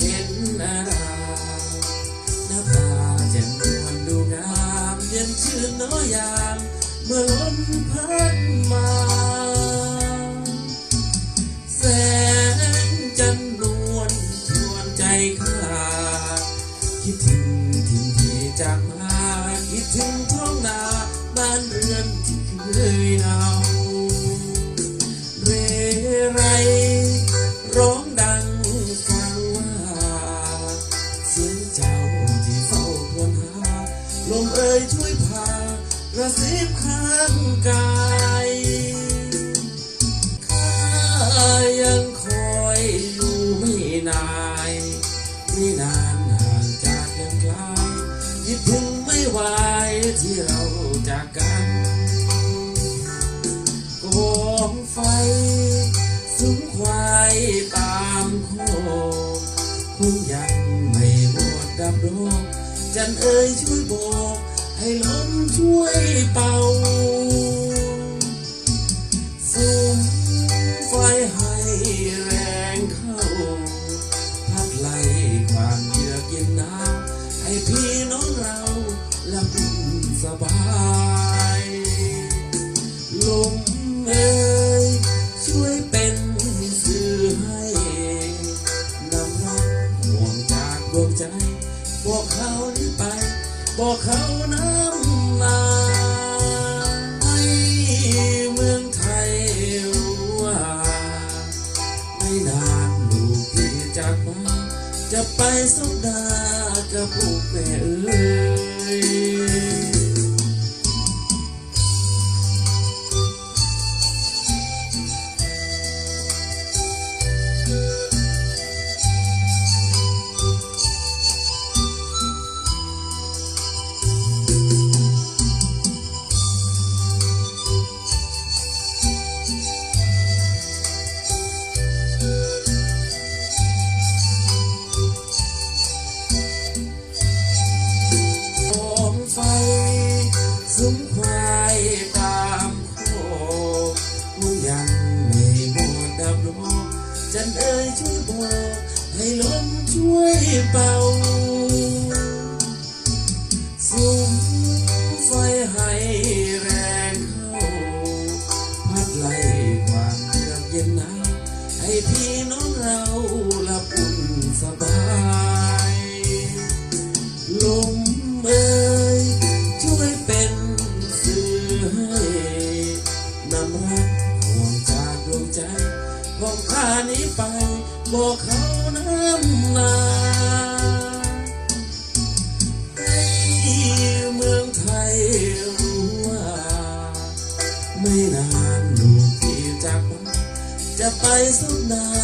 เย็นเห็นนาราหน้าผาแจ่มนวลดูงามยันชื่นน้อยยามเมื่อลมพัดมาแสงจันทร์นวลชวนใจข้าคิดถึง เสียงเจ้าที่เฝ้าครวญหา ลมเอ่ยช่วยพากระซิบข้างกายข้ายังคอยอยู่ไม่นายไม่นานห่างจากยังไกลคิดถึงไม่ไหวที่เราจากกันกองไฟสุมควายตา ดอกจันเอ่ยช่วยบอก ให้ลมช่วยเป่า เขาไป บอกเขาน้ำนาให้เมืองไทยรัว่า ไม่นานลูกพี่จากมาจะไปสุดากับพวกแม่เอ้ย จันเอ่ยช่วยบอกให้ลมช่วยเป่าสุมไฟให้แรงเข้า พัดไล่ความเยือกเย็นหนาวให้พี่น้องเราละปุ่นสบาย ลม บอกเขาน้ำนาให้เมืองไทยรู้ว่า ไม่นานลูกที่จากจะไปสุนา